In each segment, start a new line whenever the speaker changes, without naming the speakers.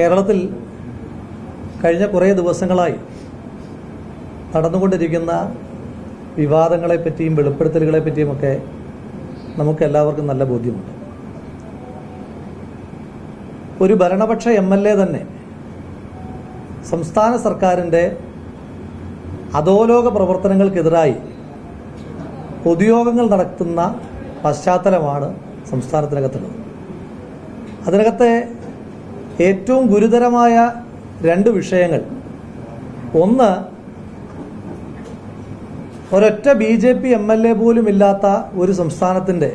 കേരളത്തിൽ കഴിഞ്ഞ കുറേ ദിവസങ്ങളായി നടന്നുകൊണ്ടിരിക്കുന്ന വിവാദങ്ങളെപ്പറ്റിയും വെളിപ്പെടുത്തലുകളെ പറ്റിയുമൊക്കെ നമുക്ക് എല്ലാവർക്കും നല്ല ബോധ്യമുണ്ട്. ഒരു ഭരണപക്ഷ എം എൽ എ തന്നെ സംസ്ഥാന സർക്കാരിന്റെ അധോലോക പ്രവർത്തനങ്ങൾക്കെതിരായി പൊതുയോഗങ്ങൾ നടത്തുന്ന പശ്ചാത്തലമാണ് സംസ്ഥാനത്തിനകത്തുള്ളത്. അതിനകത്തെ ഏറ്റവും ഗുരുതരമായ രണ്ട് വിഷയങ്ങൾ. ഒന്ന് ഒരൊറ്റ B J P M L A പോലും ഇല്ലാത്ത ഒരു സംസ്ഥാനത്തിന്റെ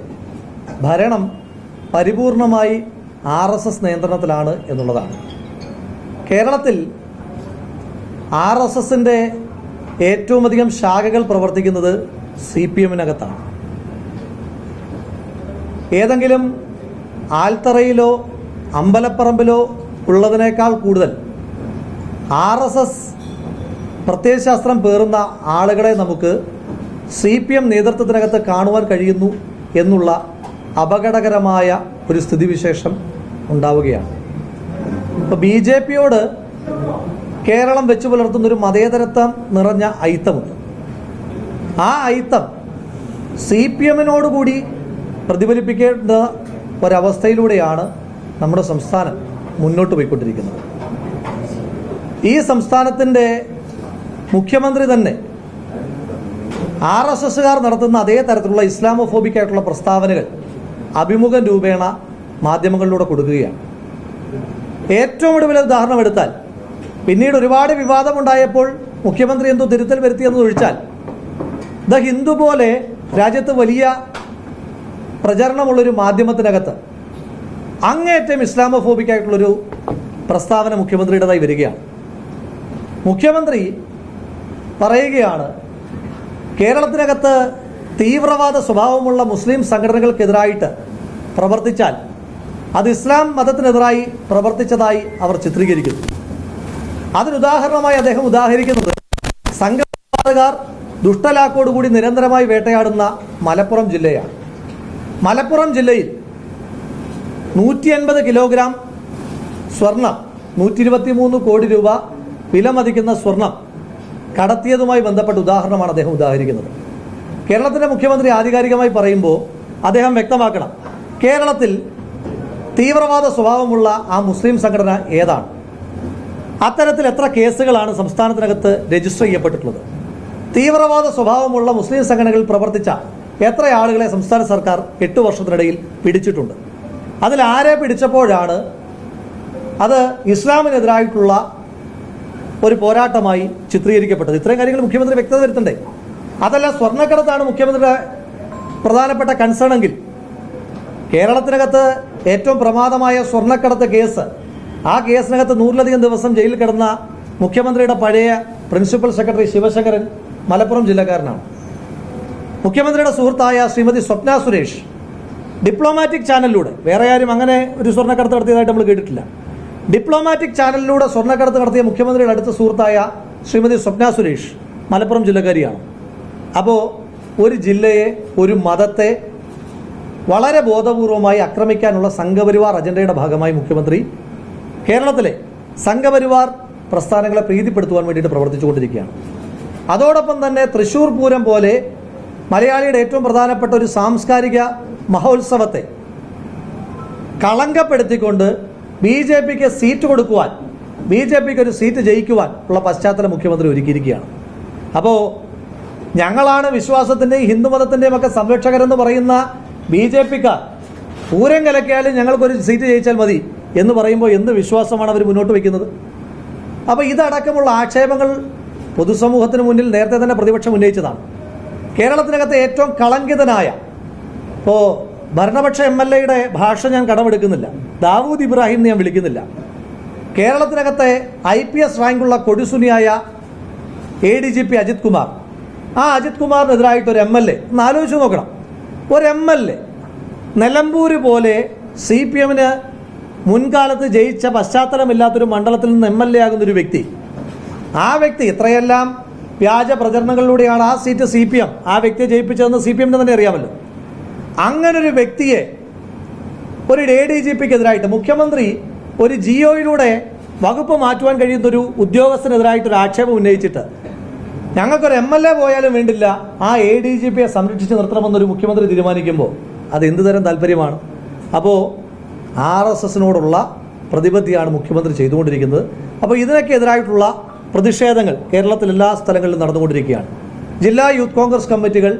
ഭരണം പരിപൂർണമായി ആർ എസ് എസ് നിയന്ത്രണത്തിലാണ് എന്നുള്ളതാണ്. കേരളത്തിൽ ആർ എസ് എസിന്റെ ഏറ്റവും അധികം ശാഖകൾ പ്രവർത്തിക്കുന്നത് സി പി എമ്മിനകത്താണ്. ഏതെങ്കിലും ആൽത്തറയിലോ അമ്പലപ്പറമ്പിലോ ഉള്ളതിനേക്കാൾ കൂടുതൽ ആർ എസ് എസ് പ്രത്യയശാസ്ത്രം പേറുന്ന ആളുകളെ നമുക്ക് സി പി എം നേതൃത്വത്തിനകത്ത് കാണുവാൻ കഴിയുന്നു എന്നുള്ള അപകടകരമായ ഒരു സ്ഥിതിവിശേഷം ഉണ്ടാവുകയാണ്. ഇപ്പോൾ ബി ജെ പിയോട് കേരളം വെച്ചു പുലർത്തുന്ന ഒരു മതേതരത്വം നിറഞ്ഞ ഐത്തമുണ്ട് ആ ഐത്തം സി പി എമ്മിനോടുകൂടി പ്രതിഫലിപ്പിക്കേണ്ട ഒരവസ്ഥയിലൂടെയാണ് നമ്മുടെ സംസ്ഥാനം മുന്നോട്ട് പോയിക്കൊണ്ടിരിക്കുന്നത്. ഈ സംസ്ഥാനത്തിന്റെ മുഖ്യമന്ത്രി തന്നെ ആർ എസ് എസ്സുകാർ നടത്തുന്ന അതേ തരത്തിലുള്ള ഇസ്ലാമോഫോബിക് ആയിട്ടുള്ള പ്രസ്താവനകൾ അഭിമുഖം രൂപേണ മാധ്യമങ്ങളിലൂടെ കൊടുക്കുകയാണ്. ഏറ്റവും ഒടുവിൽ ഉദാഹരണം എടുത്താൽ പിന്നീട് ഒരുപാട് വിവാദമുണ്ടായപ്പോൾ മുഖ്യമന്ത്രി എന്തോ തിരുത്തൽ വരുത്തിയെന്ന് ഒഴിച്ചാൽ ദ ഹിന്ദു പോലെ രാജ്യത്ത് വലിയ പ്രചരണമുള്ളൊരു മാധ്യമത്തിനകത്ത് അങ്ങേയറ്റം ഇസ്ലാമോഫോബിക് ആയിട്ടുള്ളൊരു പ്രസ്താവന മുഖ്യമന്ത്രിയുടേതായി വരികയാണ്. മുഖ്യമന്ത്രി പറയുകയാണ് കേരളത്തിനകത്ത് തീവ്രവാദ സ്വഭാവമുള്ള മുസ്ലിം സംഘടനകൾക്കെതിരായിട്ട് പ്രവർത്തിച്ചാൽ അത് ഇസ്ലാം മതത്തിനെതിരായി പ്രവർത്തിച്ചതായി അവർ ചിത്രീകരിക്കുന്നു. അതിനുദാഹരണമായി അദ്ദേഹം ഉദാഹരിക്കുന്നത് സംഘപരിവാറുകാർ ദുഷ്ടലാക്കോടുകൂടി നിരന്തരമായി വേട്ടയാടുന്ന മലപ്പുറം ജില്ലയാണ്. മലപ്പുറം ജില്ലയിൽ നൂറ്റി അൻപത് കിലോഗ്രാം സ്വർണം നൂറ്റി ഇരുപത്തി മൂന്ന് കോടി രൂപ വിലമതിക്കുന്ന സ്വർണം കടത്തിയതുമായി ബന്ധപ്പെട്ട ഉദാഹരണമാണ് അദ്ദേഹം ഉദാഹരിക്കുന്നത്. കേരളത്തിന്റെ മുഖ്യമന്ത്രി ആധികാരികമായി പറയുമ്പോൾ അദ്ദേഹം വ്യക്തമാക്കണം കേരളത്തിൽ തീവ്രവാദ സ്വഭാവമുള്ള ആ മുസ്ലിം സംഘടന ഏതാണ്? അത്തരത്തിൽ എത്ര കേസുകളാണ് സംസ്ഥാനത്തിനകത്ത് രജിസ്റ്റർ ചെയ്യപ്പെട്ടിട്ടുള്ളത്? തീവ്രവാദ സ്വഭാവമുള്ള മുസ്ലിം സംഘടനകളിൽ പ്രവർത്തിച്ച എത്ര ആളുകളെ സംസ്ഥാന സർക്കാർ എട്ട് വർഷത്തിനിടയിൽ പിടിച്ചിട്ടുണ്ട്? അതിൽ ആരെ പിടിച്ചപ്പോഴാണ് അത് ഇസ്ലാമിനെതിരായിട്ടുള്ള ഒരു പോരാട്ടമായി ചിത്രീകരിക്കപ്പെട്ടത്. ഇത്രയും കാര്യങ്ങൾ മുഖ്യമന്ത്രി വ്യക്തത വരുത്തണ്ടേ? അതല്ല സ്വർണക്കടത്താണ് മുഖ്യമന്ത്രിയുടെ പ്രധാനപ്പെട്ട കൺസേണെങ്കിൽ കേരളത്തിനകത്ത് ഏറ്റവും പ്രമാദമായ സ്വർണക്കടത്ത് കേസ്. ആ കേസിനകത്ത് നൂറിലധികം ദിവസം ജയിലിൽ കിടന്ന മുഖ്യമന്ത്രിയുടെ പഴയ പ്രിൻസിപ്പൽ സെക്രട്ടറി ശിവശങ്കരൻ മലപ്പുറം ജില്ലക്കാരനാണ്. മുഖ്യമന്ത്രിയുടെ സുഹൃത്തായ ശ്രീമതി സ്വപ്ന സുരേഷ് ഡിപ്ലോമാറ്റിക് ചാനലിലൂടെ വേറെ ആരും അങ്ങനെ ഒരു സ്വർണക്കടത്ത് നടത്തിയതായിട്ട് നമ്മൾ കേട്ടിട്ടില്ല. ഡിപ്ലോമാറ്റിക് ചാനലിലൂടെ സ്വർണക്കടത്ത് നടത്തിയ മുഖ്യമന്ത്രിയുടെ അടുത്ത സുഹൃത്തായ ശ്രീമതി സ്വപ്ന സുരേഷ് മലപ്പുറം ജില്ലക്കാരിയാണ്. അപ്പോൾ ഒരു ജില്ലയെ ഒരു മതത്തെ വളരെ ബോധപൂർവമായി ആക്രമിക്കാനുള്ള സംഘപരിവാർ അജണ്ടയുടെ ഭാഗമായി മുഖ്യമന്ത്രി കേരളത്തിലെ സംഘപരിവാർ പ്രസ്ഥാനങ്ങളെ പ്രീതിപ്പെടുത്തുവാൻ വേണ്ടിയിട്ട് പ്രവർത്തിച്ചുകൊണ്ടിരിക്കുകയാണ്. അതോടൊപ്പം തന്നെ തൃശ്ശൂർ പൂരം പോലെ മലയാളിയുടെ ഏറ്റവും പ്രധാനപ്പെട്ട ഒരു സാംസ്കാരിക മഹോത്സവത്തെ കളങ്കപ്പെടുത്തിക്കൊണ്ട് ബി ജെ പിക്ക് സീറ്റ് കൊടുക്കുവാൻ ബി ജെ പിക്ക് ഒരു സീറ്റ് ജയിക്കുവാൻ ഉള്ള പശ്ചാത്തലം മുഖ്യമന്ത്രി ഒരുക്കിയിരിക്കുകയാണ്. അപ്പോൾ ഞങ്ങളാണ് വിശ്വാസത്തിന്റെയും ഹിന്ദുമതത്തിന്റെയും ഒക്കെ സംരക്ഷകരെന്ന് പറയുന്ന ബി ജെ പിക്കാർ പൂരം കലക്കിയാലും ഞങ്ങൾക്കൊരു സീറ്റ് ജയിച്ചാൽ മതി എന്ന് പറയുമ്പോൾ എന്ത് വിശ്വാസമാണ് അവർ മുന്നോട്ട് വയ്ക്കുന്നത്? അപ്പോൾ ഇതടക്കമുള്ള ആക്ഷേപങ്ങൾ പൊതുസമൂഹത്തിന് മുന്നിൽ നേരത്തെ തന്നെ പ്രതിപക്ഷം ഉന്നയിച്ചതാണ്. കേരളത്തിനകത്ത് ഏറ്റവും കളങ്കിതനായ ഇപ്പോൾ ഭരണപക്ഷ എം എൽ എയുടെ ഭാഷ ഞാൻ കടമെടുക്കുന്നില്ല. ദാവൂദ് ഇബ്രാഹിം എന്ന് ഞാൻ വിളിക്കുന്നില്ല. കേരളത്തിനകത്തെ ഐ പി എസ് റാങ്കുള്ള കൊടിസുനിയായ A D G P Ajith Kumar. ആ അജിത് കുമാറിനെതിരായിട്ട് ഒരു എം എൽ എ. ഒന്ന് ആലോചിച്ച് നോക്കണം. ഒരു എം എൽ എ നിലമ്പൂര് പോലെ സി പി എമ്മിന് മുൻകാലത്ത് ജയിച്ച പശ്ചാത്തലമില്ലാത്തൊരു മണ്ഡലത്തിൽ നിന്ന് എം എൽ എ ആകുന്ന ഒരു വ്യക്തി. ആ വ്യക്തി ഇത്രയെല്ലാം വ്യാജ പ്രചരണങ്ങളിലൂടെയാണ് ആ സീറ്റ് സി പി എം. ആ വ്യക്തിയെ ജയിപ്പിച്ചതെന്ന് സി പി എമ്മിന് തന്നെ അറിയാമല്ലോ. അങ്ങനൊരു വ്യക്തിയെ ഒരു എ ഡി ജി പിക്കെതിരായിട്ട് മുഖ്യമന്ത്രി ഒരു ജിയോയിലൂടെ വകുപ്പ് മാറ്റുവാൻ കഴിയുന്ന ഒരു ഉദ്യോഗസ്ഥനെതിരായിട്ടൊരു ആക്ഷേപം ഉന്നയിച്ചിട്ട് ഞങ്ങൾക്കൊരു എം എൽ എ പോയാലും വേണ്ടില്ല ആ എ ഡി ജി പിയെ സംരക്ഷിച്ച് നിർത്തണമെന്നൊരു മുഖ്യമന്ത്രി തീരുമാനിക്കുമ്പോൾ അത് എന്ത് തരം താല്പര്യമാണ്? അപ്പോൾ ആർ എസ് എസിനോടുള്ള പ്രതിബദ്ധിയാണ് മുഖ്യമന്ത്രി ചെയ്തുകൊണ്ടിരിക്കുന്നത്. അപ്പോൾ ഇതിനൊക്കെ എതിരായിട്ടുള്ള പ്രതിഷേധങ്ങൾ കേരളത്തിൽ എല്ലാ സ്ഥലങ്ങളിലും നടന്നുകൊണ്ടിരിക്കുകയാണ്. ജില്ലാ യൂത്ത് കോൺഗ്രസ് കമ്മിറ്റികൾ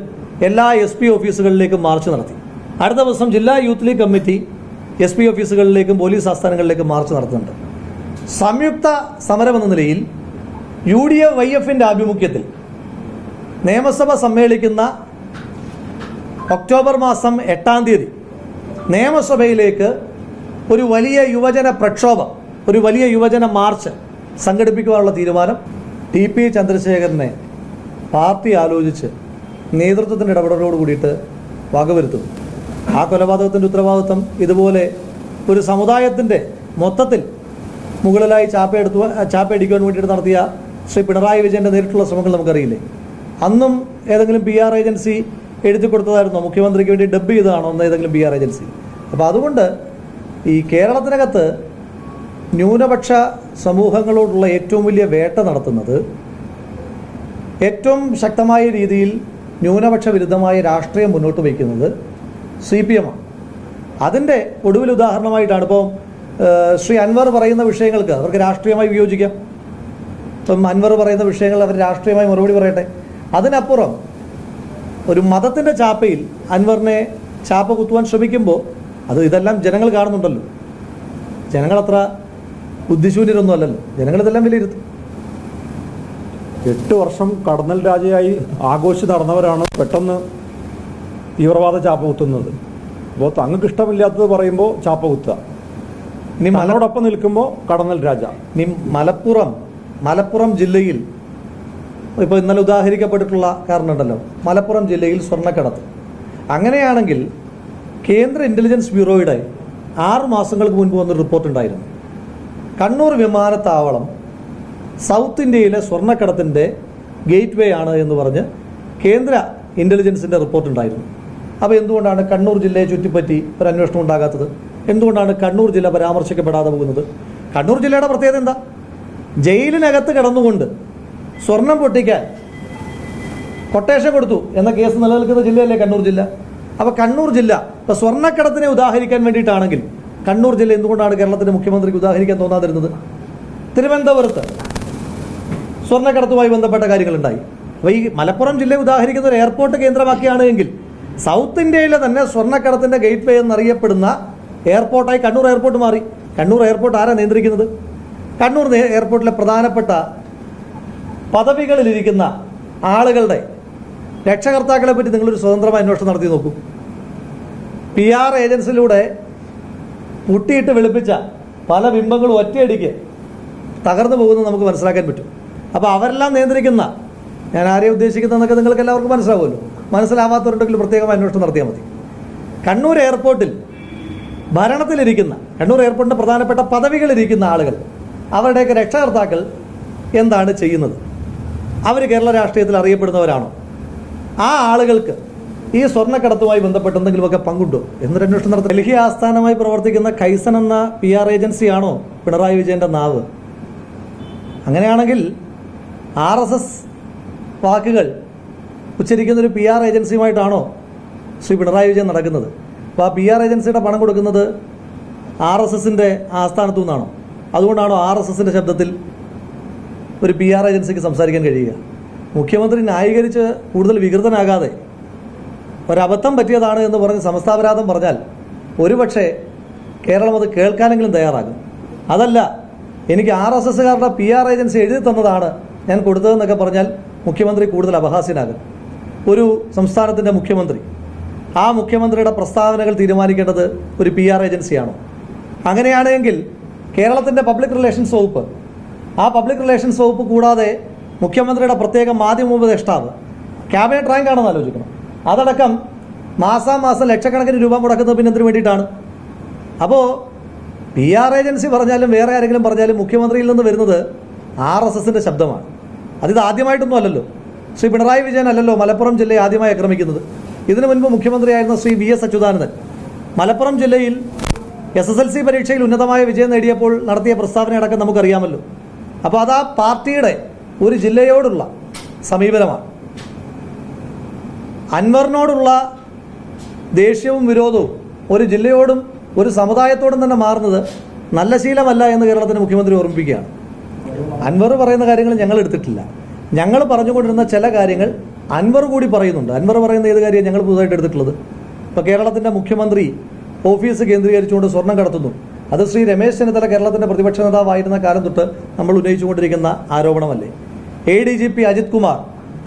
എല്ലാ എസ് പി ഓഫീസുകളിലേക്കും മാർച്ച് നടത്തി. അടുത്ത ദിവസം ജില്ലാ youth league committee S P ഓഫീസുകളിലേക്കും police ആസ്ഥാനങ്ങളിലേക്കും മാർച്ച് നടത്തുന്നുണ്ട്. സംയുക്ത സമരം എന്ന നിലയിൽ യു ഡി എഫ് വൈ എഫിന്റെ ആഭിമുഖ്യത്തിൽ നിയമസഭ സമ്മേളിക്കുന്ന ഒക്ടോബർ മാസം എട്ടാം തീയതി നിയമസഭയിലേക്ക് ഒരു വലിയ യുവജന പ്രക്ഷോഭം ഒരു വലിയ യുവജന മാർച്ച് സംഘടിപ്പിക്കുവാനുള്ള തീരുമാനം ടി പി ചന്ദ്രശേഖരനെ പാർട്ടി ആലോചിച്ച് നേതൃത്വത്തിന്റെ ഇടപെടലോട് കൂടിയിട്ട് വകവരുത്തും. ആ കൊലപാതകത്തിന്റെ ഉത്തരവാദിത്വം ഇതുപോലെ ഒരു സമുദായത്തിന്റെ മൊത്തത്തിൽ മുകളിലായി ചാപ്പയെടുത്തു ചാപ്പയടിക്കുവാൻ വേണ്ടിയിട്ട് നടത്തിയ ശ്രീ പിണറായി വിജയന്റെ നേരിട്ടുള്ള ശ്രമങ്ങൾ നമുക്കറിയില്ലേ? അന്നും ഏതെങ്കിലും പി ആർ ഏജൻസി എഴുതി കൊടുത്തതായിരുന്നോ. മുഖ്യമന്ത്രിക്ക് വേണ്ടി ഡബ് ചെയ്തതാണോ എന്ന് ഏതെങ്കിലും പി ആർ ഏജൻസി? അപ്പോൾ അതുകൊണ്ട് ഈ കേരളത്തിനകത്ത് ന്യൂനപക്ഷ സമൂഹങ്ങളോടുള്ള ഏറ്റവും വലിയ വേട്ട നടത്തുന്നത് ഏറ്റവും ശക്തമായ രീതിയിൽ ന്യൂനപക്ഷ വിരുദ്ധമായ രാഷ്ട്രീയം മുന്നോട്ട് വയ്ക്കുന്നത് സി പി എമ്മാണ് അതിന്റെ ഒടുവിൽ ഉദാഹരണമായിട്ടാണ് ഇപ്പോൾ ശ്രീ അൻവർ പറയുന്ന വിഷയങ്ങൾക്ക് അവർക്ക് രാഷ്ട്രീയമായി വിയോജിക്കാം. ഇപ്പം അൻവർ പറയുന്ന വിഷയങ്ങൾ അവർ രാഷ്ട്രീയമായി മറുപടി പറയട്ടെ. അതിനപ്പുറം ഒരു മതത്തിന്റെ ചാപ്പയിൽ അൻവറിനെ ചാപ്പ കുത്തുവാൻ ശ്രമിക്കുമ്പോൾ അത് ഇതെല്ലാം ജനങ്ങൾ കാണുന്നുണ്ടല്ലോ. ജനങ്ങളത്ര ബുദ്ധിശൂന്യരൊന്നും അല്ലല്ലോ ജനങ്ങളിതെല്ലാം വിലയിരുത്തും.
എട്ട് വർഷം കടന്നൽ രാജയായി ആഘോഷിച്ച് നടന്നവരാണ് പെട്ടെന്ന് തീവ്രവാദ ചാപ്പ കുത്തുന്നത്. അപ്പോൾ തങ്ങൾക്ക് ഇഷ്ടമില്ലാത്തത് പറയുമ്പോൾ ചാപ്പ കുത്തുക.
ഇനി
മലയോടൊപ്പം നിൽക്കുമ്പോൾ കടന്നൽ രാജ.
ഇനി മലപ്പുറം മലപ്പുറം ജില്ലയിൽ ഇപ്പോൾ ഇന്നലെ ഉദാഹരിക്കപ്പെട്ടിട്ടുള്ള കാരണമുണ്ടല്ലോ. മലപ്പുറം ജില്ലയിൽ സ്വർണക്കടത്ത്. അങ്ങനെയാണെങ്കിൽ കേന്ദ്ര ഇന്റലിജൻസ് ബ്യൂറോയുടെ ആറ് മാസങ്ങൾക്ക് മുൻപ് വന്നൊരു റിപ്പോർട്ടുണ്ടായിരുന്നു കണ്ണൂർ വിമാനത്താവളം സൗത്ത് ഇന്ത്യയിലെ സ്വർണക്കടത്തിന്റെ ഗേറ്റ് വേ ആണ് എന്ന് പറഞ്ഞ് കേന്ദ്ര ഇന്റലിജൻസിന്റെ റിപ്പോർട്ടുണ്ടായിരുന്നു അപ്പോൾ എന്തുകൊണ്ടാണ് കണ്ണൂർ ജില്ലയെ ചുറ്റിപ്പറ്റി ഒരു അന്വേഷണം ഉണ്ടാകാത്തത്? എന്തുകൊണ്ടാണ് കണ്ണൂർ ജില്ല പരാമർശിക്കപ്പെടാതെ പോകുന്നത്? കണ്ണൂർ ജില്ലയുടെ പ്രത്യേകത എന്താ? ജയിലിനകത്ത് കിടന്നുകൊണ്ട് സ്വർണം പൊട്ടിക്കാൻ കൊട്ടേഷൻ കൊടുത്തു എന്ന കേസ് നിലനിൽക്കുന്ന ജില്ലയല്ലേ കണ്ണൂർ ജില്ല? അപ്പോൾ കണ്ണൂർ ജില്ല ഇപ്പോൾ സ്വർണക്കടത്തിനെ ഉദാഹരിക്കാൻ വേണ്ടിയിട്ടാണെങ്കിൽ കണ്ണൂർ ജില്ല എന്തുകൊണ്ടാണ് കേരളത്തിന്റെ മുഖ്യമന്ത്രിക്ക് ഉദാഹരിക്കാൻ തോന്നാതിരുന്നത്? തിരുവനന്തപുരത്ത് സ്വർണക്കടത്തുമായി ബന്ധപ്പെട്ട കാര്യങ്ങളുണ്ടായി. അപ്പോൾ ഈ മലപ്പുറം ജില്ലയെ ഉദാഹരിക്കുന്ന ഒരു എയർപോർട്ട് കേന്ദ്രമാക്കിയാണ് എങ്കിൽ സൗത്ത് ഇന്ത്യയിലെ തന്നെ സ്വർണക്കടത്തിന്റെ ഗേറ്റ് വേ എന്നറിയപ്പെടുന്ന എയർപോർട്ടായി കണ്ണൂർ എയർപോർട്ട് മാറി. കണ്ണൂർ എയർപോർട്ട് ആരാ നിയന്ത്രിക്കുന്നത്? കണ്ണൂർ എയർപോർട്ടിലെ പ്രധാനപ്പെട്ട പദവികളിലിരിക്കുന്ന ആളുകളുടെ രക്ഷകർത്താക്കളെ പറ്റി നിങ്ങളൊരു സ്വതന്ത്രമായ അന്വേഷണം നടത്തി നോക്കൂ. പി ആർ ഏജൻസിലൂടെ പുട്ടിയിട്ട് വെളുപ്പിച്ച പല ബിംബങ്ങളും ഒറ്റയടിക്ക് തകർന്നു പോകുന്നത് നമുക്ക് മനസ്സിലാക്കാൻ പറ്റും. അപ്പോൾ അവരെല്ലാം നിയന്ത്രിക്കുന്ന ഞാൻ ആരെയും ഉദ്ദേശിക്കുന്നതെന്നൊക്കെ നിങ്ങൾക്ക് എല്ലാവർക്കും മനസ്സിലാവുമല്ലോ. മനസ്സിലാവാത്തവരുണ്ടെങ്കിൽ പ്രത്യേകം അന്വേഷണം നടത്തിയാൽ മതി. കണ്ണൂർ എയർപോർട്ടിൽ ഭരണത്തിലിരിക്കുന്ന കണ്ണൂർ എയർപോർട്ടിന്റെ പ്രധാനപ്പെട്ട പദവികളിരിക്കുന്ന ആളുകൾ അവരുടെയൊക്കെ രക്ഷകർത്താക്കൾ എന്താണ് ചെയ്യുന്നത്? അവർ കേരള രാഷ്ട്രീയത്തിൽ അറിയപ്പെടുന്നവരാണോ? ആ ആളുകൾക്ക് ഈ സ്വർണക്കടത്തുമായി ബന്ധപ്പെട്ട് എന്തെങ്കിലുമൊക്കെ പങ്കുണ്ടോ? എന്നൊരു അന്വേഷണം നടത്തി. ഡൽഹി ആസ്ഥാനമായി പ്രവർത്തിക്കുന്ന കൈസൺ എന്ന പി ആർ ഏജൻസിയാണോ പിണറായി വിജയന്റെ നാവ്? അങ്ങനെയാണെങ്കിൽ ആർ എസ് എസ് വാക്കുകൾ ഉച്ചരിക്കുന്ന ഒരു പി ആർ ഏജൻസിയുമായിട്ടാണോ ശ്രീ പിണറായി വിജയൻ നടക്കുന്നത്? അപ്പോൾ ആ പി ആർ ഏജൻസിയുടെ പണം കൊടുക്കുന്നത് ആർ എസ് എസിന്റെ ആസ്ഥാനത്തു നിന്നാണോ അതുകൊണ്ടാണോ ആർ എസ് എസിന്റെ ശബ്ദത്തിൽ ഒരു പി ആർ ഏജൻസിക്ക് സംസാരിക്കാൻ കഴിയുക? മുഖ്യമന്ത്രി ന്യായീകരിച്ച് കൂടുതൽ വികൃതനാകാതെ ഒരബദ്ധം പറ്റിയതാണ് എന്ന് പറഞ്ഞ് സമസ്താപരാധം പറഞ്ഞാൽ ഒരുപക്ഷെ കേരളം അത് കേൾക്കാനെങ്കിലും തയ്യാറാകും. അതല്ല എനിക്ക് ആർ എസ് എസ്സുകാരുടെ പി ആർ ഏജൻസി എഴുതി തന്നതാണ് ഞാൻ കൊടുത്തതെന്നൊക്കെ പറഞ്ഞാൽ മുഖ്യമന്ത്രി കൂടുതൽ അപഹാസ്യനാകും. ഒരു സംസ്ഥാനത്തിന്റെ മുഖ്യമന്ത്രി ആ മുഖ്യമന്ത്രിയുടെ പ്രസ്താവനകൾ തീരുമാനിക്കേണ്ടത് ഒരു പി ആർ ഏജൻസിയാണോ? അങ്ങനെയാണെങ്കിൽ കേരളത്തിന്റെ പബ്ലിക് റിലേഷൻസ് വകുപ്പ് ആ പബ്ലിക് റിലേഷൻസ് വകുപ്പ് കൂടാതെ മുഖ്യമന്ത്രിയുടെ പ്രത്യേക മാധ്യമ ഉപദേഷ്ടാവ് ക്യാബിനറ്റ് റാങ്ക് ആണെന്ന് ആലോചിക്കണം. അതടക്കം മാസാമാസം ലക്ഷക്കണക്കിന് രൂപ മുടക്കുന്നത് പിന്നെ എന്തിനു വേണ്ടിയിട്ടാണ്? അപ്പോൾ പി ആർ ഏജൻസി പറഞ്ഞാലും വേറെ ആരെങ്കിലും പറഞ്ഞാലും മുഖ്യമന്ത്രിയിൽ നിന്ന് വരുന്നത് ആർ എസ് എസിന്റെ ശബ്ദമാണ്. അതിത് ആദ്യമായിട്ടൊന്നും അല്ലല്ലോ. ശ്രീ പിണറായി വിജയൻ അല്ലല്ലോ മലപ്പുറം ജില്ലയെ ആദ്യമായി ആക്രമിക്കുന്നത്. ഇതിനു മുൻപ് മുഖ്യമന്ത്രിയായിരുന്ന ശ്രീ വി എസ് അച്യുതാനന്ദൻ. മലപ്പുറം ജില്ലയിൽ എസ് എസ് എൽ സി പരീക്ഷയിൽ ഉന്നതമായ വിജയം നേടിയപ്പോൾ നടത്തിയ പ്രസ്താവനയടക്കം നമുക്കറിയാമല്ലോ. അപ്പോൾ അത് ആ പാർട്ടിയുടെ ഒരു ജില്ലയോടുള്ള സമീപനമാണ്. അൻവറിനോടുള്ള ദേഷ്യവും വിരോധവും ഒരു ജില്ലയോടും ഒരു സമുദായത്തോടും തന്നെ മാറുന്നത് നല്ല ശീലമല്ല എന്ന് കേരളത്തിന് മുഖ്യമന്ത്രി ഓർമ്മിപ്പിക്കുകയാണ്. അൻവർ പറയുന്ന കാര്യങ്ങൾ ഞങ്ങൾ എടുത്തിട്ടില്ല. ഞങ്ങൾ പറഞ്ഞുകൊണ്ടിരുന്ന ചില കാര്യങ്ങൾ അൻവർ കൂടി പറയുന്നുണ്ട്. അൻവർ പറയുന്ന ഏത് കാര്യം ഞങ്ങൾ പുതുതായിട്ട് എടുത്തിട്ടുള്ളത്? ഇപ്പോൾ കേരളത്തിന്റെ മുഖ്യമന്ത്രി ഓഫീസ് കേന്ദ്രീകരിച്ചുകൊണ്ട് സ്വർണം കടത്തുന്നു. അത് ശ്രീ രമേശ് ചെന്നിത്തല കേരളത്തിന്റെ പ്രതിപക്ഷ നേതാവായിരുന്ന കാലം തൊട്ട് നമ്മൾ ഉന്നയിച്ചുകൊണ്ടിരിക്കുന്ന ആരോപണമല്ലേ? A D G P Ajith Kumar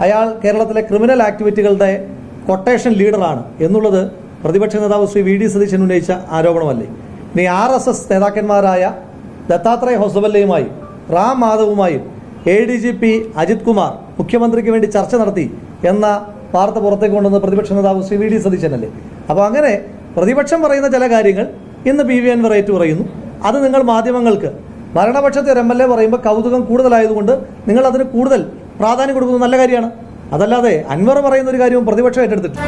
അയാൾ കേരളത്തിലെ ക്രിമിനൽ ആക്ടിവിറ്റികളുടെ കൊട്ടേഷൻ ലീഡറാണ് എന്നുള്ളത് പ്രതിപക്ഷ നേതാവ് ശ്രീ വി ഡി സതീശൻ ഉന്നയിച്ച ആരോപണമല്ലേ? ഇനി ആർ എസ് എസ് നേതാക്കന്മാരായ ദത്താത്രേയ ഹൊസബല്ലയുമായും Ram മാധവുമായും A D G P Ajith Kumar മുഖ്യമന്ത്രിക്ക് വേണ്ടി ചർച്ച നടത്തി എന്ന വാർത്ത പുറത്തേക്ക് കൊണ്ടുവന്ന പ്രതിപക്ഷ നേതാവ് ശ്രീ വി ഡി സതീശനല്ലേ അപ്പോൾ അങ്ങനെ പ്രതിപക്ഷം പറയുന്ന ചില കാര്യങ്ങൾ ഇന്ന് പി വി അൻവർ ഏറ്റു പറയുന്നു. അത് നിങ്ങൾ മാധ്യമങ്ങൾക്ക് ഭരണപക്ഷത്തെ ഒരു എം എൽ എ പറയുമ്പോൾ കൗതുകം കൂടുതലായതുകൊണ്ട് നിങ്ങൾ അതിന് കൂടുതൽ പ്രാധാന്യം കൊടുക്കുന്നത് നല്ല കാര്യമാണ്. അതല്ലാതെ അൻവർ പറയുന്ന ഒരു കാര്യവും പ്രതിപക്ഷം ഏറ്റെടുത്തിട്ടില്ല.